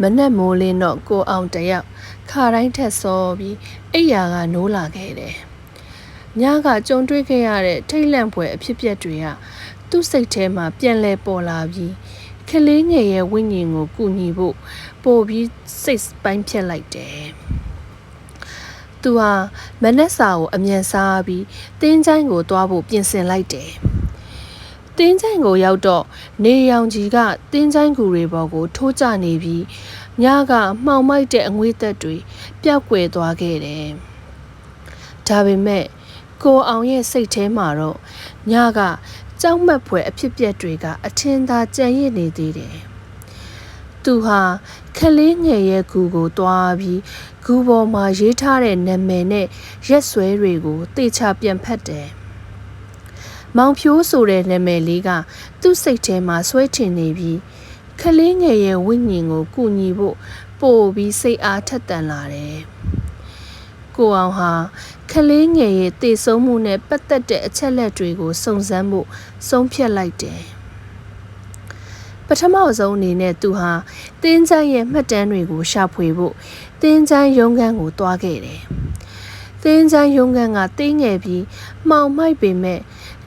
မနက်မိုးလင်းတော့ကိုအောင်တယောက်ခါတိုင်းထက်စောပြီးအိယာကနိုးလာခဲ့တယ်။ညကကြုံတွေ့ခဲ့ရတဲ့ထိတ်လန့်ဖွယ်အဖြစ်အပျက်တွေကသူ့စိတ်ထဲမှာပြန်လဲပေါ်လာပြီးကလေးငယ်ရဲ့ဝိညာဉ်ကိုကူညီဖို့ပို့ပြီးစိတ်ပိုင်းဖြတ်လိုက်တယ်။သူဟာမနက်စာကိုအမြန်စားပြီးတင်းချိုင်းကိုသွားဖို့ပြင်ဆင်လိုက်တယ်။ တင်းချိုင်းကိုရောက်တော့နေရောင်ကြီးကတင်းချိုင်းကူတွေပေါ်ကို ထိုးကျနေပြီးညကမှောင်မိုက်တဲ့အငွေ့သက်တွေပျောက်ကွယ်သွားခဲ့တယ်။ဒါပေမဲ့ကိုအောင်ရဲ့စိတ်ထဲမှာတော့ညကကြောက်မက်ဖွယ်အဖြစ်ပြက်တွေကအထင်သာကြံရစ်နေသေးတယ်။သူဟာခလေးငယ်ရဲ့ဂူကိုတွားပြီးဂူပေါ်မှာရေးထားတဲ့နာမည်နဲ့ရက်စွဲတွေကိုတေချာပြန်ဖတ်တယ်။ မောင်ဖြိုးဆိုတဲ့နာမည်လေးကသူ့စိတ်ထဲမှာဆွဲထင်နေပြီးခလေးငယ်ရဲ့ဝိညာဉ်ကိုကူညီဖို့ပို့ပြီးစိတ်အားထက်သန်လာတယ်။ကိုအောင်ဟာခလေးငယ်ရဲ့တည်ဆုံးမှုနဲ့ပတ်သက်တဲ့အချက်လက်တွေကိုစုံစမ်းဖို့ဆုံးဖြတ်လိုက်တယ်။ပထမဆုံးအနေနဲ့သူဟာတင်းချိုင်းရဲ့မှတ်တမ်းတွေကိုရှာဖွေဖို့တင်းချိုင်းရုံးခန်းကိုတွားခဲ့တယ်။တင်းချိုင်းရုံးခန်းကတင်းငယ်ပြီးမှောင်မိုက်ပေမဲ့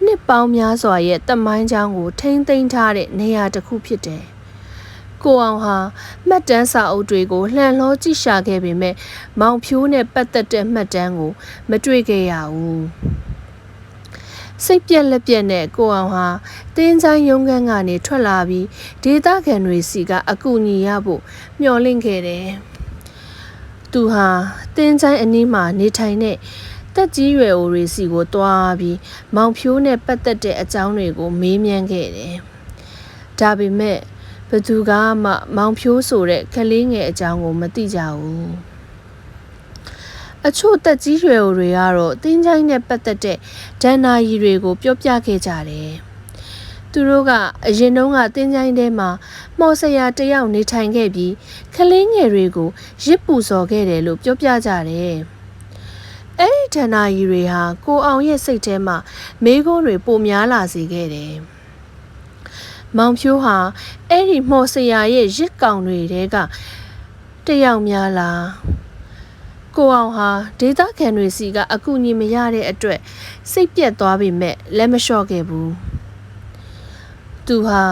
နှစ်ပေါင်းများစွာရဲ့တမိုင်းချောင်းကိုထိမ့်သိမ်းထားတဲ့နေရာတစ်ခုဖြစ်တယ်။ကိုအောင်ဟာမှတ်တမ်းစာအုပ်တွေကိုလှန်လောကြည့်ရှာခဲ့ပေမဲ့မောင်ဖြိုးနဲ့ပတ်သက်တဲ့မှတ်တမ်းကို မတွေ့ခဲ့ရဘူးစိတ်ပြက်လက်ပြက်နဲ့ကိုအောင်ဟာတင်းချိုင်းရုံးခန်းကနေထွက်လာပြီးဒေသခံတွေစီကအကူအညီရဖို့မျှော်လင့်ခဲ့တယ်သူဟာတင်းချိုင်းအနီးမှာနေထိုင်တဲ့ တက်ကြီးရွယ်အိုတွေစီကိုတွားပြီးမောင်ဖြိုးနဲ့ပတ်သက်တဲ့အကြောင်းတွေကိုမေးမြန်းခဲ့တယ်ဒါပေမဲ့ဘသူကမှမောင်ဖြိုးဆိုတဲ့ကလေးငယ်အကြောင်းကိုမသိကြဘူးအချို့တက်ကြီးရွယ်တွေကတော့တင်းချိုင်းနဲ့ပတ်သက်တဲ့ဒဏ္ဍာရီတွေကို ပြောပြခဲ့ကြတယ်သူတို့ကအရင်တုန်းကတင်းချိုင်းထဲမှာမော်ဆရာတယောက်နေထိုင်ခဲ့ပြီးကလေးငယ်တွေကိုရစ်ပူစော်ခဲ့တယ်လို့ပြောပြကြတယ် အဲ့ဒီဒဏ္ဍာရီတွေဟာကိုအောင်ရဲ့စိတ်ထဲမှာမေးခွန်းတွေပိုများလာစေခဲ့တယ်မောင်ဖြိုးဟာအဲ့ဒီမော်ဆရာရဲ့ရစ်ကောင်တွေတဲကတယောက်များလားကိုအောင်ဟာဒေတာခံတွေစီကအကူအညီမရတဲ့အတွက်စိတ်ပြက်သွားပေမဲ့လက်မလျှော့ခဲ့ဘူးသူဟာ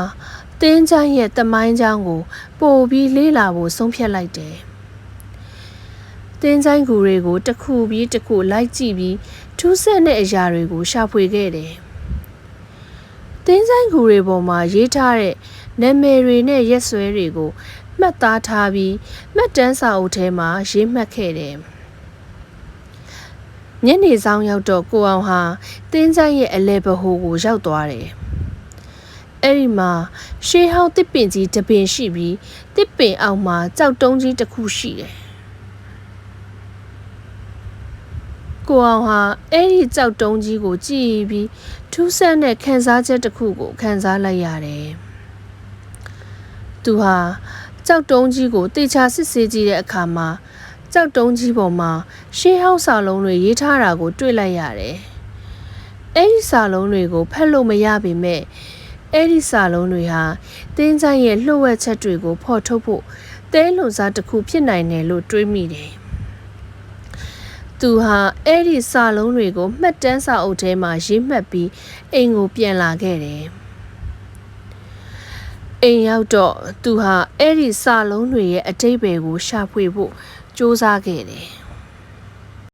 တင်းချိုင်းရဲ့တမိုင်းချောင်းကိုပို့ပြီးလေးလာဖို့ဆုံးဖြတ်လိုက်တယ် တင်းချိုင်းကူတွေကိုတစ်ခုပြီးတစ်ခုလိုက်ကြည့်ပြီးထူးဆန်းတဲ့အရာတွေကိုရှာဖွေခဲ့တယ်တင်းဆိုင်ကူတွေပေါ်မှာရေးထားတဲ့နာမည်တွေနဲ့ရက်စွဲတွေကိုမှတ်သားထားပြီးမှတ်တမ်းစာအုပ်ထဲမှာရေးမှတ်ခဲ့တယ်။ညနေဆောင်ရောက်တော့ကိုအောင်ဟာတင်းဆိုင်ရဲ့အလဲဘဟိုကိုရောက်သွားတယ်။အဲ့ဒီမှာရှေးဟောင်းတစ်ပင်ကြီးတစ်ပင်ရှိပြီးတစ်ပင်အောက်မှာကြောက်တုံးကြီးတစ်ခုရှိတယ်။ ကိုအောင်ဟာအဲ့ဒီကြောက်တုံးကြီးကိုကြည့်ပြီးထူးဆန်းတဲ့ခံစားချက်တစ်ခုကိုခံစားလိုက်ရတယ်။သူဟာကြောက်တုံးကြီးကိုတေချာစစ်ဆေးကြည့်တဲ့အခါမှာကြောက်တုံးကြီးပေါ်မှာရှေးဟောင်းစာလုံးတွေရေးထားတာကို တွေ့လိုက်ရတယ်။အဲ့ဒီစာလုံးတွေကိုဖတ်လို့မရပေမဲ့အဲ့ဒီစာလုံးတွေဟာတင်းချိုင်းရဲ့လှုပ်ဝက်ချက်တွေကိုဖော်ထုတ်ဖို့တဲလွန်စားတစ်ခုဖြစ်နိုင်တယ်လို့တွေးမိတယ်။ သူဟာအဲ့ဒီစာလုံးတွေကိုမှတ်တမ်းစာအုပ်ထဲမှာရေးမှတ်ပြီးအိမ်ကိုပြန်လာခဲ့တယ်။အိမ်ရောက်တော့သူဟာအဲ့ဒီစာလုံးတွေရဲ့အတိတ်ဘယ်ကိုရှာဖွေဖို့စူးစမ်းခဲ့တယ်။